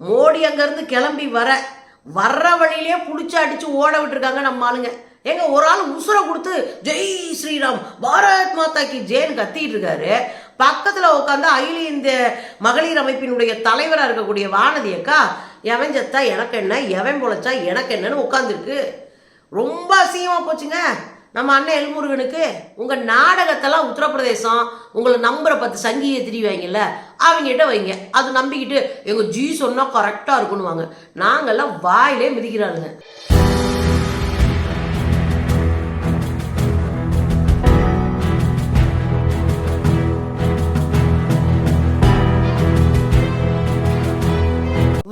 மோடி அங்கேருந்து கிளம்பி வர வர்ற வழியிலே புடிச்சு அடிச்சு ஓட விட்டுருக்காங்க நம்ம ஆளுங்க. ஏங்க ஒரு ஆள் உசுரை கொடுத்து ஜெய் ஸ்ரீராம் பாரத் மாதா கி ஜெயன்னு கத்திட்டு இருக்காரு. பக்கத்தில் உட்காந்து அகில இந்த மகளிர் அமைப்பினுடைய தலைவராக இருக்கக்கூடிய வானதி அக்கா எவன் செத்தா எனக்கு என்ன எவன் பொழைச்சா எனக்கு என்னன்னு உட்காந்துருக்கு ரொம்ப அசிங்கமாக போச்சுங்க. நம்ம அண்ணன் எல்முருகனுக்கு உங்கள் நாடகத்தெல்லாம் உத்தரப்பிரதேசம் உங்களை நம்புற பத்து சங்கியை திரிவாங்கல்ல அவங்ககிட்ட வைங்க. அது நம்பிக்கிட்டு எங்கள் ஜி சொன்னால் கரெக்டாக இருக்கணுவாங்க நாங்கெல்லாம் வாயிலே மிதிக்கிறாருங்க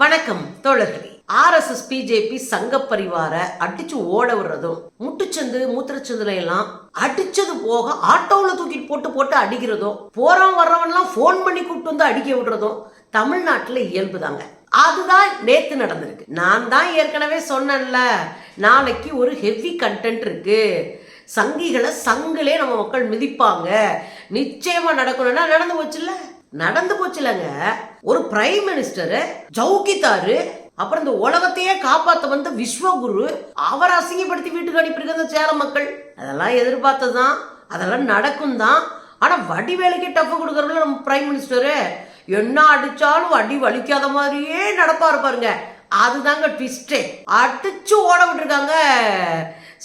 வணக்கம் தோழர்களே. ஆர்எஸ்எஸ் பிஜேபி சங்க பரிவார அடிச்சு ஓட விடுறதும் முட்டுச்சந்து மூத்திரச்சந்துல எல்லாம் அடிச்சது போக ஆட்டோவில் தூக்கிட்டு போட்டு போட்டு அடிக்கிறதும் போறவன் வர்றவன்லாம் ஃபோன் பண்ணி கூப்பிட்டு வந்து அடிக்க விடுறதும் தமிழ்நாட்டில் இயல்புதாங்க. அதுதான் நேத்து நடந்திருக்கு. நான் தான் ஏற்கனவே சொன்னேன்ல நாளைக்கு ஒரு ஹெவி கண்டென்ட் இருக்கு. சங்கிகளை சங்கிலே நம்ம மக்கள் மிதிப்பாங்க. நிச்சயமா நடக்கணும்னா நடந்து போச்சுல்ல? நடந்து போச்சுலங்க ஒரு பிரைம் மினிஸ்டர் ஜவுகித்தாரு அப்புறம் இந்த உலகத்தையே காப்பாற்ற வந்த விஸ்வகுரு அவரை அசிங்கப்படுத்தி வீட்டுக்கு அனுப்பியிருக்க சேலம் மக்கள். அதெல்லாம் எதிர்பார்த்ததுதான். அதெல்லாம் நடக்கும் தான் ஆனா வடிவேலுக்கே டஃப் கொடுக்குறவங்கள நம்ம பிரைம் மினிஸ்டரு என்ன அடித்தாலும் அடி வலிக்காத மாதிரியே நடப்பாரு பாருங்க. அதுதாங்க ட்விஸ்டே அடிச்சு ஓட விட்டுருக்காங்க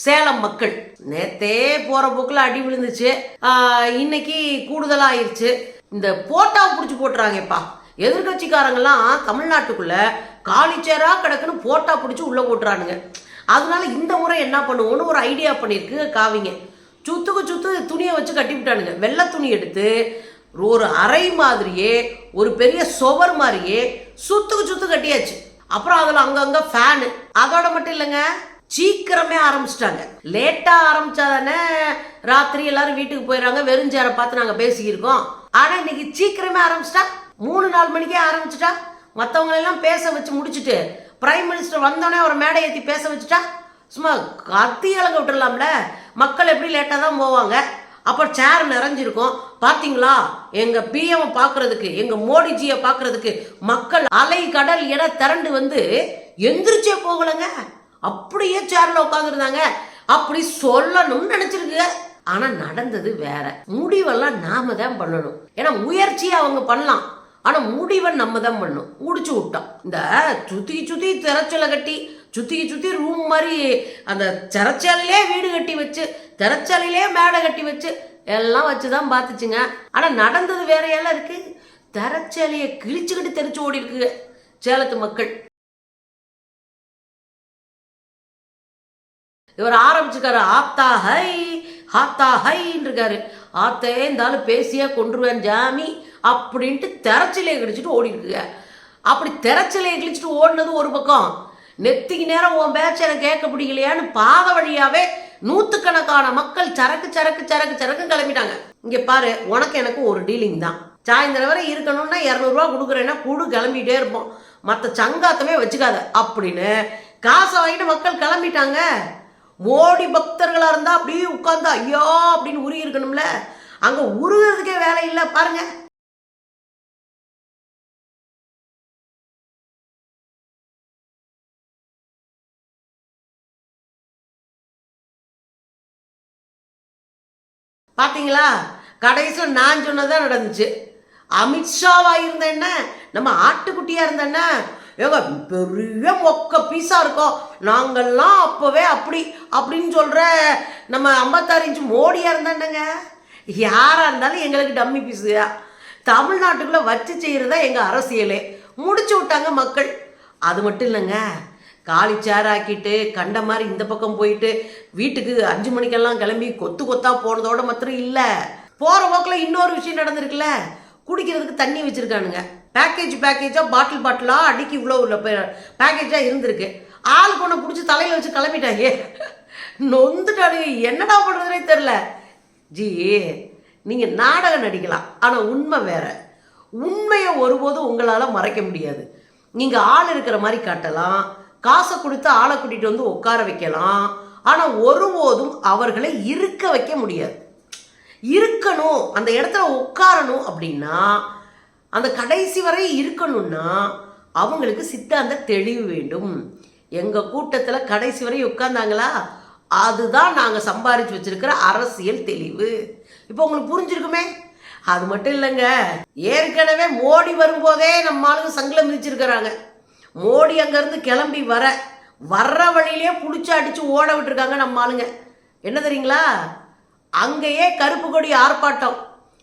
சேலம் மக்கள். நேத்தே போகிற போக்கில் அடி விழுந்துச்சு. இன்னைக்கு கூடுதலாக ஆயிடுச்சு இந்த போட்டா பிடிச்சி போட்டுறாங்கப்பா. எதிர்கட்சிக்காரங்கெல்லாம் தமிழ்நாட்டுக்குள்ள காலிச்சேரா கிடக்குன்னு போட்டா பிடிச்சி உள்ள ஓட்டுறானுங்க அதனால இந்த முறை என்ன பண்ணுவோம்னு ஒரு ஐடியா பண்ணியிருக்கு காவிங்க. சுத்துக்கு சுத்து துணியை வச்சு கட்டி விட்டானுங்க. வெள்ளை துணி எடுத்து ஒரு அறை மாதிரியே ஒரு பெரிய சுவர் மாதிரியே சுத்துக்கு சுத்து கட்டியாச்சு. அப்புறம் அதில் அங்கங்க ஃபேனு அதோட மட்டும் இல்லைங்க சீக்கிரமே ஆரம்பிச்சிட்டாங்க. லேட்டா ஆரம்பிச்சாதானே ராத்திரி எல்லாரும் வீட்டுக்கு போயிடுறாங்க வெறும் சேரை பார்த்து நாங்கள் பேசிக்கிருக்கோம். ஆனா இன்னைக்கு சீக்கிரமே ஆரம்பிச்சிட்டா மூணு நாலு மணிக்கே ஆரம்பிச்சிட்டா மற்றவங்களெல்லாம் பேச வச்சு முடிச்சுட்டு பிரைம் மினிஸ்டர் வந்தோடனே ஒரு மேடை ஏற்றி பேச வச்சுட்டா சும்மா கத்தி இழங்க விட்டுடலாம்ல மக்கள் எப்படி லேட்டாக தான் போவாங்க? அப்போ சேர் நிறைஞ்சிருக்கும். பார்த்தீங்களா எங்கள் பிஎம் பார்க்குறதுக்கு எங்கள் மோடிஜியை பார்க்குறதுக்கு மக்கள் அலை கடல் என திரண்டு வந்து எந்திரிச்சே போகலைங்க. அப்படியே சேரில் உட்காந்துருந்தாங்க அப்படி சொல்லணும்னு நினச்சிருக்கு. ஆனால் நடந்தது வேற. முடிவெல்லாம் நாம தான் பண்ணணும். ஏன்னா முயற்சியை அவங்க பண்ணலாம். ஆனால் முடிவை நம்ம தான் பண்ணும். முடிச்சு விட்டோம் இந்த சுத்தி சுத்தி திரைச்சலை கட்டி சுத்தி சுத்தி ரூம் மாதிரி அந்த திரைச்சலையிலே வீடு கட்டி வச்சு திரைச்சலையிலே மேடை கட்டி வச்சு எல்லாம் வச்சு தான் பார்த்துச்சுங்க. ஆனால் நடந்தது வேற எல்லாம் இருக்கு. திரைச்சலையை கிழிச்சுக்கிட்டு தெரிச்சு ஓடி இருக்குங்க சேலத்து மக்கள். இவர் ஆரம்பிச்சுக்காரு ஆத்தா ஹை ஆத்தா ஹைன்னு இருக்காரு ஆத்தே இருந்தாலும் பேசியே கொண்டுருவேன் ஜாமி. அப்படின்ட்டு திரைச்சிலையை கிழிச்சிட்டு ஓடி இருக்குங்க அப்படி திரைச்சிலையை கிழிச்சிட்டு ஓடினது ஒரு பக்கம். நெத்திக்கு நேரம் உன் பேச்ச எனக்கு கேட்க பிடிக்கலையான்னு பாத வழியாவே நூற்றுக்கணக்கான மக்கள் சரக்கு சரக்கு சரக்கு சரக்கு கிளம்பிட்டாங்க. இங்கே பாரு உனக்கு எனக்கு ஒரு டீலிங் தான். சாயந்தரம் வரை இருக்கணும்னா இரநூறுவா கொடுக்குறேன்னா குடு கிளம்பிட்டே இருப்போம். மற்ற சங்காத்தமே வச்சுக்காத. அப்படின்னு காசை வாங்கிட்டு மக்கள் கிளம்பிட்டாங்க. மோடி பக்தர்களாக இருந்தால் அப்படியே உட்காந்து ஐயோ அப்படின்னு உருகி இருக்கணும்ல. அங்கே உருகிறதுக்கே வேலை இல்லை பாருங்கள் பார்த்தீங்களா கடைசியில் நான் சொன்னதான் நடந்துச்சு. அமித்ஷாவாக இருந்த என்ன? நம்ம ஆட்டுக்குட்டியாக இருந்த என்ன? ஏங்க பெரிய மொக்க பீஸாக இருக்கோம். நாங்கெல்லாம் அப்போவே அப்படி அப்படின்னு சொல்கிற நம்ம ஐம்பத்தாறு இன்ச்சு மோடியா இருந்தாண்டங்க இருந்தாலும் எங்களுக்கு டம்மி பீஸு தமிழ்நாட்டுக்குள்ளே வச்சு செய்கிறதா எங்கள் அரசியலே. முடிச்சு விட்டாங்க மக்கள். அது மட்டும் இல்லைங்க. காலி சேர் ஆக்கிட்டு கண்ட மாதிரி இந்த பக்கம் போயிட்டு வீட்டுக்கு அஞ்சு மணிக்கெல்லாம் கிளம்பி கொத்து கொத்தா போனதோட மாத்திரம் இல்லை. போகிற போக்கில் இன்னொரு விஷயம் நடந்திருக்குல்ல? குடிக்கிறதுக்கு தண்ணி வச்சிருக்கானுங்க. பேக்கேஜ் பேக்கேஜாக பாட்டில் பாட்டிலாக அடிக்கி இவ்வளோ உள்ள பேக்கேஜாக இருந்திருக்கு. ஆள் கொண்டு பிடிச்சி தலையில் வச்சு கிளம்பிட்டாங்க. நொந்துட்டானுங்க. என்னடா பண்ணுறதுனே தெரில ஜி நீங்கள் நாடகம் நடிக்கலாம். ஆனால் உண்மை வேற. உண்மையை ஒருபோதும் உங்களால் மறைக்க முடியாது. நீங்கள் ஆள் இருக்கிற மாதிரி காட்டலாம். காசை கொடுத்து ஆளை கூட்டிகிட்டு வந்து உட்கார வைக்கலாம். ஆனால் ஒருபோதும் அவர்களை இருக்க வைக்க முடியாது. இருக்கணும். அந்த இடத்துல உட்காரணும் அப்படின்னா அந்த கடைசி வரை இருக்கணும்னா அவங்களுக்கு சித்தாந்த தெளிவு வேண்டும். எங்கள் கூட்டத்தில் கடைசி வரை உட்கார்ந்தாங்களா? அதுதான் நாங்கள் சம்பாரிச்சு வச்சிருக்கிற அரசியல் தெளிவு. இப்போ உங்களுக்கு புரிஞ்சிருக்குமே? அது மட்டும் இல்லைங்க. ஏற்கனவே மோடி வரும்போதே நம்ம ஆளுங்க சங்கில மிதிச்சிருக்கிறாங்க. மோடி அங்கேருந்து கிளம்பி வர வர்ற வழியிலே பிடிச்சி அடித்து ஓட விட்டுருக்காங்க நம்ம ஆளுங்க. என்ன தெரியுங்களா? அங்கேயே கருப்பு கொடி ஆர்ப்பாட்டம்.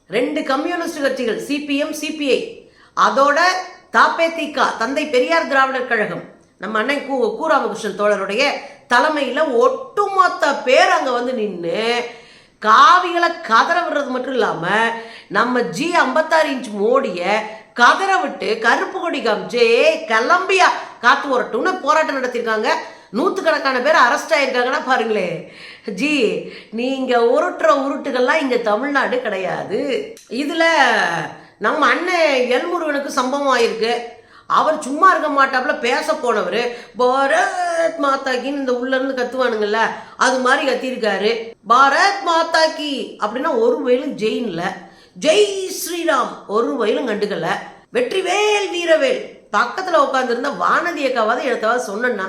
ரெண்டு கம்யூனிஸ்ட் கட்சிகள் சிபிஎம் சிபிஐ. அதோட தாப்பேதிக தந்தை பெரியார் திராவிடர் கழகம். நம்ம அண்ணன் கூ கு தோழருடைய தலைமையில் ஒட்டுமொத்த பேர் அங்கே வந்து நின்று காவிகளை கதற விடுறது மட்டும் இல்லாமல் நம்ம ஜி ஐம்பத்தாறு இன்ச் மோடியை கதற விட்டு கருப்பு கொடி காமிச்சு கிளம்பியா? காத்து வரட்டும்னு போராட்டம் நடத்தியிருக்காங்க. நூற்றுக்கணக்கான பேர் அரெஸ்ட் ஆகிருக்காங்கன்னா பாருங்களே. ஜி நீங்கள் உருட்டுற உருட்டுகள்லாம் இங்கே தமிழ்நாடு கிடையாது. இதில் நம்ம அண்ணன் எல்முருகனுக்கு சம்பவம் ஆயிருக்கு. அவர் சும்மா இருக்க மாட்டாப்புல பேச போனவர் பாரத் மாதாக்கின்னு இந்த உள்ளேருந்து கத்துவானுங்கள்ல அது மாதிரி கத்திருக்காரு. பாரத் மாதாக்கி அப்படின்னா ஒரு வயலும் ஜெயின்ல. ஜெய் ஸ்ரீராம் ஒரு வயலும் கண்டுக்கல. வெற்றிவேல் வீரவேல் பக்கத்தில் உட்காந்துருந்த வானதி அக்காவாவது எடுத்தாவது சொன்னேன்னா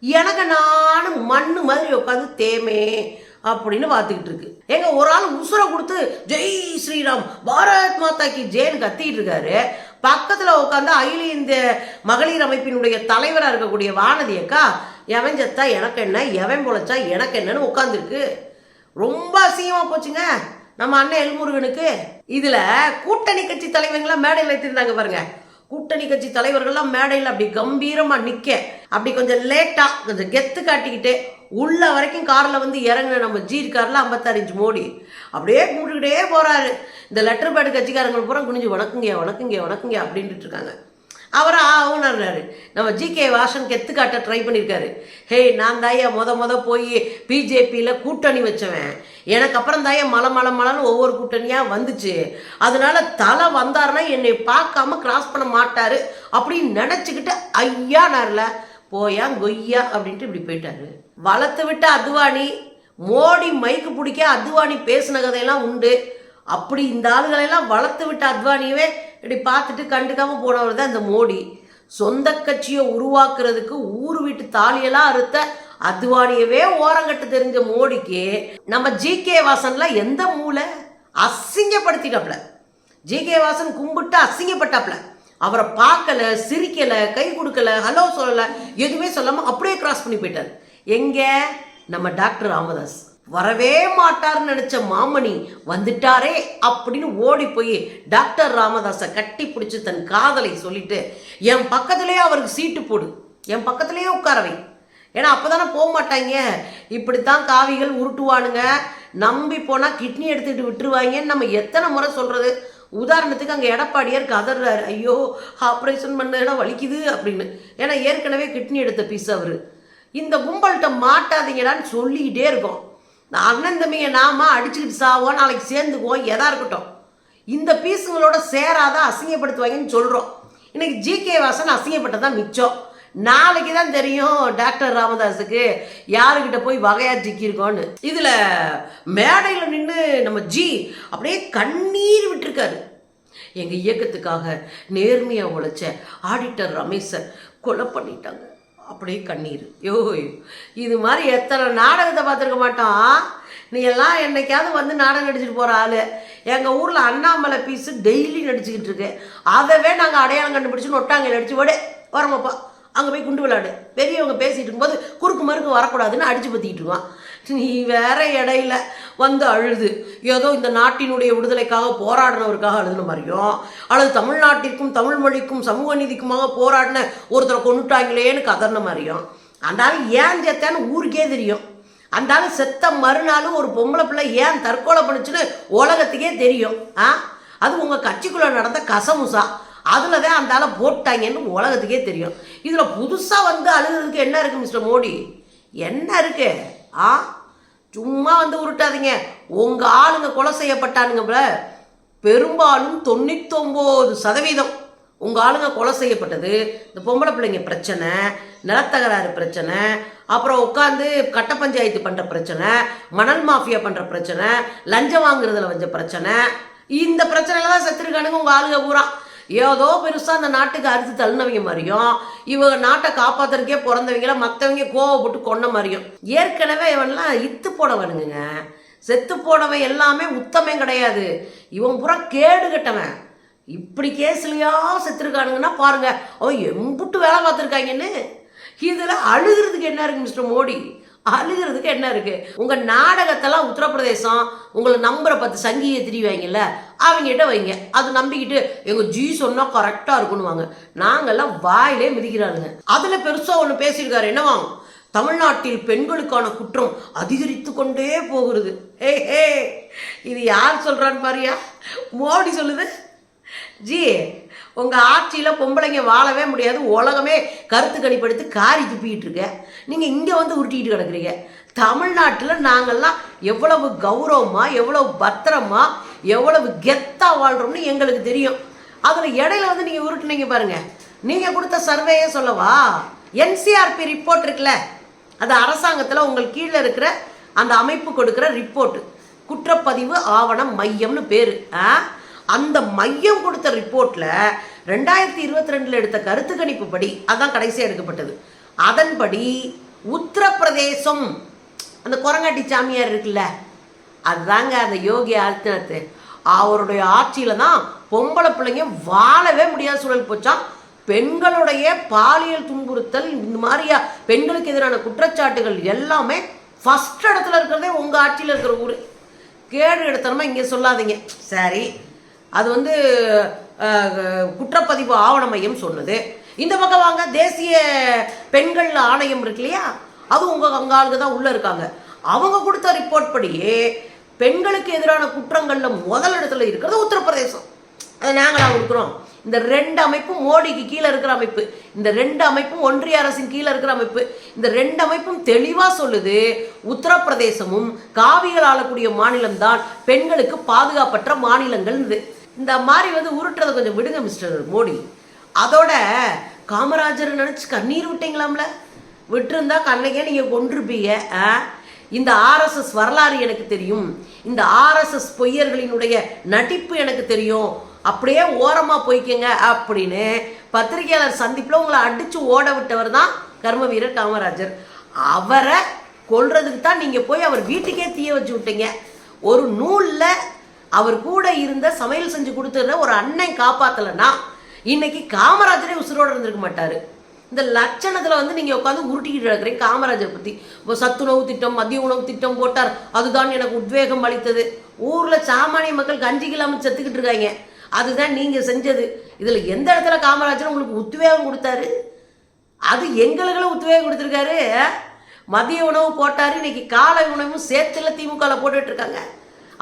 எனக்கு நானும் மண்ணு மாதிரி உட்காந்து தேமே அப்படின்னு பார்த்துக்கிட்டு இருக்கு. எங்க ஒரு ஆள் உசுரை கொடுத்து ஜெய் ஸ்ரீராம் பாரத் மாதா கி ஜெயின் கத்திட்டு இருக்காரு. பக்கத்துல உட்காந்து அகில இந்த மகளிர் அமைப்பினுடைய தலைவராக இருக்கக்கூடிய வானதி அக்கா எவன் செத்தா எனக்கு என்ன? எவன் பொழைச்சா எனக்கு என்னன்னு உட்காந்துருக்கு ரொம்ப அசிங்கமா போச்சுங்க நம்ம அண்ணன் எல்முருகனுக்கு. இதுல கூட்டணி கட்சி தலைவங்களாம் மேடையில் வைத்திருந்தாங்க பாருங்க. கூட்டணி கட்சி தலைவர்கள்லாம் மேடையில் அப்படி கம்பீரமாக நிற்க அப்படி கொஞ்சம் லேட்டாக கொஞ்சம் கெத்து காட்டிக்கிட்டு உள்ள வரைக்கும் காரில் வந்து இறங்குன நம்ம ஜீர் காரில் ஐம்பத்தாறு இன்ச் மோடி. அப்படியே கூட்டுக்கிட்டே போகிறாரு இந்த லெட்டர் பேடு கட்சிக்காரங்க பூரா குனிஞ்சு வணக்குங்க வணக்குங்க வணக்குங்க அப்படின்ட்டு இருக்காங்க. அவர் ஆகுனாரு நம்ம ஜி கே வாசன் கெத்து காட்ட ட்ரை பண்ணியிருக்காரு ஹே நான் தாயா மொத மொத போய் பிஜேபியில் கூட்டணி வச்சவன். எனக்கு அப்புறம் தாயா மலை மலை மலைன்னு ஒவ்வொரு கூட்டணியாக வந்துச்சு. அதனால தலை வந்தாருன்னா என்னை பார்க்காம கிராஸ் பண்ண மாட்டாரு அப்படின்னு நினச்சிக்கிட்டு ஐயா நார்ல போயா கொய்யா அப்படின்ட்டு இப்படி போயிட்டாரு. வளர்த்து விட்ட அத்வானி மோடி மைக்கு பிடிக்க அத்வானி பேசின கதையெல்லாம் உண்டு. அப்படி இந்த ஆளுகளெல்லாம் வளர்த்து விட்ட அத்வானியவே இப்படி பார்த்துட்டு கண்டுக்காம போனவர் தான் இந்த மோடி. சொந்த கட்சியை உருவாக்குறதுக்கு ஊர் வீட்டு தாலியெல்லாம் அறுத்த அத்வானியவே ஓரங்கட்டு தெரிஞ்ச மோடிக்கு நம்ம ஜி கே வாசன்ல எந்த மூளை? அசிங்கப்படுத்திட்டாப்ல. ஜி கே வாசன் கும்பிட்டு அசிங்கப்பட்டாப்ல. அவரை பார்க்கல சிரிக்கல கை கொடுக்கல ஹலோ சொல்லல எதுவுமே சொல்லாம அப்படியே கிராஸ் பண்ணி போயிட்டார். எங்க? நம்ம டாக்டர் ராமதாஸ். வரவே மாட்டார்னு நினச்ச மாமணி வந்துட்டாரே அப்படின்னு ஓடி போய் டாக்டர் ராமதாஸை கட்டி பிடிச்சி தன் காதலை சொல்லிட்டு என் பக்கத்திலேயே அவருக்கு சீட்டு போடு. என் பக்கத்திலேயே உட்காரவை ஏன்னா ஏன்னா அப்பதானே போக மாட்டாங்க. இப்படித்தான் காவிகள் உருட்டுவானுங்க. நம்பி போனால் கிட்னி எடுத்துக்கிட்டு விட்டுருவாங்கன்னு நம்ம எத்தனை முறை சொல்கிறது உதாரணத்துக்கு அங்கே எடப்பாடியார் கதறாரு. ஐயோ ஆப்ரேஷன் பண்ண இடம் வலிக்குது அப்படின்னு. ஏன்னா ஏற்கனவே கிட்னி எடுத்த பீஸ் அவர். இந்த கும்பல்கிட்ட மாட்டாதீங்கடான்னு சொல்லிக்கிட்டே இருக்கோம். அண்ணன் தம்பிங்க நாம அடிச்சுக்கிட்டு சாவோம் நாளைக்கு சேர்ந்துக்குவோம் எதா இருக்கட்டும். இந்த பீஸுங்களோட சேராத அசிங்கப்படுத்துவாங்கன்னு சொல்கிறோம் இன்னைக்கு ஜிகே வாசன் அசிங்கப்பட்டதான் மிச்சம். நாளைக்கு தான் தெரியும் டாக்டர் ராமதாஸுக்கு யாருக்கிட்ட போய் வகையா ஜிக்கியிருக்கோன்னு இதில் மேடையில் நின்று நம்ம ஜி அப்படியே கண்ணீர் விட்டுருக்காரு. எங்கள் இயக்கத்துக்காக நேர்மையாக உழைச்ச ஆடிட்டர் ரமேஷை கொலை பண்ணிட்டாங்க. அப்படியே கண்ணீர். யோ இது மாதிரி எத்தனை நாடகத்தை பார்த்துருக்க மாட்டோம் நீ எல்லாம் என்னைக்காவது வந்து நாடகம் நடிச்சுட்டு போகிற ஆள். எங்கள் ஊரில் அண்ணாமலை பீஸு டெய்லி நடிச்சுக்கிட்டு இருக்கு. அதவே நாங்கள் அடையாளம் கண்டுபிடிச்சு நொட்டாங்க அடிச்சு விடு வரமாப்பா அங்கே போய் குண்டு விளையாடு பெரியவங்க பேசிகிட்டு இருக்கும்போது குறுக்கு மறுக்கு வரக்கூடாதுன்னு அடிச்சு பற்றிக்கிட்டு இருக்கான். நீ வேற இடையில வந்து அழுது. ஏதோ இந்த நாட்டினுடைய விடுதலைக்காக போராடினவருக்காக அழுதுன மாதிரியும் அல்லது தமிழ்நாட்டிற்கும் தமிழ் மொழிக்கும் சமூக நீதிக்குமாக போராடின ஒருத்தரை கொண்டுட்டாங்களேன்னு கதறின மாதிரியும். அந்த ஏன் செத்தான்னு ஊருக்கே தெரியும். அந்த செத்த மறுநாளும் ஒரு பொம்பளை பிள்ளை ஏன் தற்கொலை பண்ணுச்சுன்னு உலகத்துக்கே தெரியும். ஆ? அது உங்கள் கட்சிக்குள்ளே நடந்த கசமுசா. அதில் தான் அந்த ஆளை போட்டாங்கன்னு உலகத்துக்கே தெரியும். இதில் புதுசாக வந்து அழுகிறதுக்கு என்ன இருக்குது மிஸ்டர் மோடி? என்ன இருக்கு? ஆ? சும்மா வந்து உருட்டாதீங்க. உங்கள் ஆளுங்க கொலை செய்யப்பட்டானுங்கல்ல பெரும்பாலும் தொண்ணூத்தொம்பது சதவீதம் உங்கள் ஆளுங்க கொலை செய்யப்பட்டது. இந்த பொம்பளை பிள்ளைங்க பிரச்சனை நிலத்தகராறு பிரச்சனை அப்புறம் உட்காந்து கட்ட பஞ்சாயத்து பண்ணுற பிரச்சனை மணல் மாஃபியா பண்ணுற பிரச்சனை லஞ்சம் வாங்குறதுல வந்த பிரச்சனை. இந்த பிரச்சனையில தான் செத்துருக்கானுங்க உங்கள் ஆளுங்க பூரா. ஏதோ பெருசாக அந்த நாட்டுக்கு அறுத்து தள்ளினவங்க மாதிரியும் இவங்க நாட்டை காப்பாத்துறதுக்கே பிறந்தவங்கள மற்றவங்க கோவப்பட்டு கொண்ட மாதிரியும். ஏற்கனவே இவன்லாம் இத்து போடவனுங்க. செத்து போனவன் எல்லாமே உத்தமே கிடையாது. இவன் பூரா கேடு கட்டவன். இப்படி கேஸ்லையா செத்துருக்கானுங்கன்னா பாருங்க. அவன் எம்புட்டு வேலை பார்த்துருக்காங்கன்னு. இதில் அழுகிறதுக்கு என்ன இருக்கு மிஸ்டர் மோடி? அழுகிறதுக்கு என்ன இருக்கு? உங்க நாடகத்தெல்லாம் உத்தரப்பிரதேசம் உங்களை நம்புற பத்து சங்கியை திரிவாங்கல்ல அவங்ககிட்ட வைங்க. அது நம்பிக்கிட்டு எங்க ஜி சொன்னா கரெக்டா இருக்குன்னுவாங்க. நாங்கெல்லாம் வாயிலே மிதிக்கிறாருங்க அதுல பெருசா ஒன்று பேசியிருக்காரு. என்னவாங்க தமிழ்நாட்டில் பெண்களுக்கான குற்றம் அதிகரித்து கொண்டே போகிறது. ஏ ஏ இது யார் சொல்றான்னு பாரியா? மோடி சொல்லுது. ஜி உங்கள் ஆட்சியில் பொம்பளைங்க வாழவே முடியாது. உலகமே கருத்து கணிப்படுத்தி காரி துப்பிக்கிட்டு இருக்க. நீங்கள் இங்கே வந்து உருட்டிக்கிட்டு கிடக்குறீங்க. தமிழ்நாட்டில் நாங்கள்லாம் எவ்வளவு கௌரவமாக எவ்வளவு பத்திரமா எவ்வளவு கெத்தாக வாழ்கிறோம்னு எங்களுக்கு தெரியும். அதில் இடையில வந்து நீங்கள் உருட்டுனீங்க பாருங்கள் நீங்கள் கொடுத்த சர்வேயே சொல்லவா? என்சிஆர்பி ரிப்போர்ட் இருக்குல்ல. அது அரசாங்கத்தில் உங்கள் கீழே இருக்கிற அந்த அமைப்பு கொடுக்குற ரிப்போர்ட்டு குற்றப்பதிவு ஆவணம் மையம்னு பேர். ஆ? அந்த மையம் கொடுத்த ரிப்போர்ட்டில் ரெண்டாயிரத்தி இருபத்தி ரெண்டில் எடுத்த கருத்து கணிப்பு படி அதான் கடைசியாக எடுக்கப்பட்டது. அதன்படி உத்தரப்பிரதேசம் அந்த குரங்காட்டி சாமியார் இருக்குல்ல அதுதாங்க அந்த யோகி ஆதித்யநாத் அவருடைய ஆட்சியில் தான் பொம்பளை பிள்ளைங்க வாழவே முடியாத சூழல் போச்சான் பெண்களுடைய பாலியல் துன்புறுத்தல் இந்த மாதிரியா பெண்களுக்கு எதிரான குற்றச்சாட்டுகள் எல்லாமே ஃபஸ்ட் இடத்துல இருக்கிறதே உங்கள் ஆட்சியில் இருக்கிற ஊர். கேடு எடுத்தனமா இங்கே சொல்லாதீங்க. சரி அது வந்து குற்றப்பதிவு ஆவண மையம் சொன்னது. இந்த பக்கம் வாங்க தேசிய பெண்கள் ஆணையம் இருக்கு இல்லையா? அது உங்கள் அங்க ஆளுங்க தான் உள்ளே இருக்காங்க. அவங்க கொடுத்த ரிப்போர்ட் படியே பெண்களுக்கு எதிரான குற்றங்களில் முதல் இடத்துல இருக்கிறது உத்தரப்பிரதேசம். அதை நாங்களாக கொடுக்குறோம். இந்த ரெண்டு அமைப்பும் மோடிக்கு கீழே இருக்கிற அமைப்பு. இந்த ரெண்டு அமைப்பும் ஒன்றிய அரசின் கீழே இருக்கிற அமைப்பு. இந்த ரெண்டு அமைப்பும் தெளிவாக சொல்லுது உத்தரப்பிரதேசமும் காவிகள் ஆளக்கூடிய மாநிலம்தான் பெண்களுக்கு பாதுகாப்பற்ற மாநிலங்கள் இந்த மாதிரி வந்து உருட்டுறதை கொஞ்சம் விடுங்க மிஸ்டர் மோடி. அதோட காமராஜர் நினச்சி கண்ணீர் விட்டீங்களாம்ல? விட்டுருந்தா கண்ணகே நீங்கள் கொண்டிருப்பீங்க ஆ? இந்த ஆர்எஸ்எஸ் வரலாறு எனக்கு தெரியும். இந்த ஆர்எஸ்எஸ் பொய்யர்களினுடைய நடிப்பு எனக்கு தெரியும். அப்படியே ஓரமாக போய்க்கங்க அப்படின்னு பத்திரிகையாளர் சந்திப்பில் உங்களை அடித்து ஓட விட்டவர் தான் கர்ம வீரர் காமராஜர். அவரை கொல்றதுக்கு தான் நீங்கள் போய் அவர் வீட்டுக்கே தீய வச்சு விட்டீங்க. ஒரு நூலில் அவர் கூட இருந்த சமையல் செஞ்சு கொடுத்துருந்த ஒரு அண்ணன் காப்பாத்தலைன்னா இன்னைக்கு காமராஜரே உசுரோடு இருந்திருக்க மாட்டார். இந்த லட்சணத்தில் வந்து நீங்கள் உட்காந்து உருட்டிக்கிட்டு இருக்கிறீங்க காமராஜர் பற்றி இப்போ சத்துணவு திட்டம் மதிய உணவு திட்டம் போட்டார். அதுதான் எனக்கு உத்வேகம் அளித்தது. ஊரில் சாமானிய மக்கள் கஞ்சி இல்லாமல் செத்துக்கிட்டு இருக்காங்க. அதுதான் நீங்கள் செஞ்சது. இதில் எந்த இடத்துல காமராஜர் உங்களுக்கு உத்வேகம் கொடுத்தாரு? அது எங்களுக்கெல்லாம் உத்வேகம் கொடுத்துருக்காரு. மதிய உணவு போட்டார். இன்னைக்கு காலை உணவும் சேர்த்துல திமுகவில் போட்டுட்ருக்காங்க இருக்காங்க.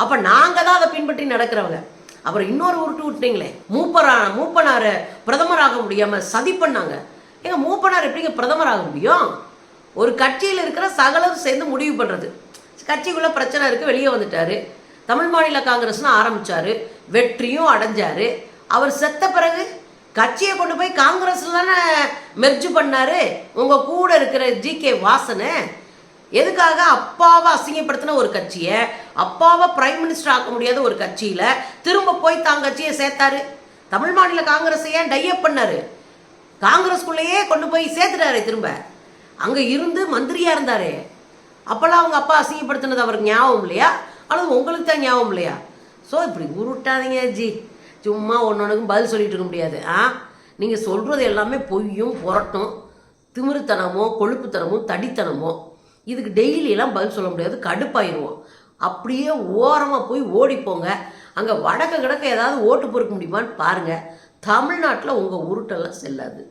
அப்போ நாங்கள் தான் அதை பின்பற்றி நடக்கிறவங்க. அப்புறம் இன்னொரு உருட்டு விட்டீங்களே மூப்பரா மூப்பனாரை பிரதமராக முடியாம சதி பண்ணாங்க. ஏங்க மூப்பனார் எப்படிங்க பிரதமராக முடியும்? ஒரு கட்சியில் இருக்கிற சகலரும் சேர்ந்து முடிவு பண்ணுறது கட்சிக்குள்ள பிரச்சனை இருக்கு வெளியே வந்துட்டாரு. தமிழ் மாநில காங்கிரஸ்னு ஆரம்பிச்சாரு. வெற்றியும் அடைஞ்சாரு. அவர் செத்த பிறகு கட்சியை கொண்டு போய் காங்கிரஸில் தானே மெர்ஜு பண்ணாரு? உங்க கூட இருக்கிற ஜி கே வாசனை எதுக்காக அப்பாவை அசிங்கப்படுத்தின ஒரு கட்சியை? அப்பாவை பிரைம் மினிஸ்டர் ஆக்க முடியாத ஒரு கட்சியில் திரும்ப போய் தான் கட்சியை சேர்த்தாரு. தமிழ் மாநில காங்கிரஸை ஏன் டையப் பண்ணாரு? காங்கிரஸ்குள்ளேயே கொண்டு போய் சேர்த்துட்டாரு திரும்ப. அங்கே இருந்து மந்திரியா இருந்தாரு. அப்போல்லாம் அவங்க அப்பா அசிங்கப்படுத்தினது அவருக்கு ஞாபகம் இல்லையா? அல்லது உங்களுக்கு தான் ஞாபகம் இல்லையா? ஸோ இப்படி உருட்டாதீங்க ஜி. சும்மா ஒன்னொன்றுக்கும் பதில் சொல்லிட்டு இருக்க முடியாது ஆ? நீங்கள் சொல்கிறது எல்லாமே பொய்யும் புரட்டும் திமிருத்தனமோ கொழுப்புத்தனமோ தடித்தனமோ. இதுக்கு டெய்லியெல்லாம் பதில் சொல்ல முடியாது கடுப்பாயிடுவோம் அப்படியே ஓரமாக போய் ஓடிப்போங்க. அங்கே வடக்க கிடக்க ஏதாவது ஓட்டு பொறுக்க முடியுமான்னு பாருங்கள் தமிழ்நாட்டில் உங்கள் உருட்டெல்லாம் செல்லாது.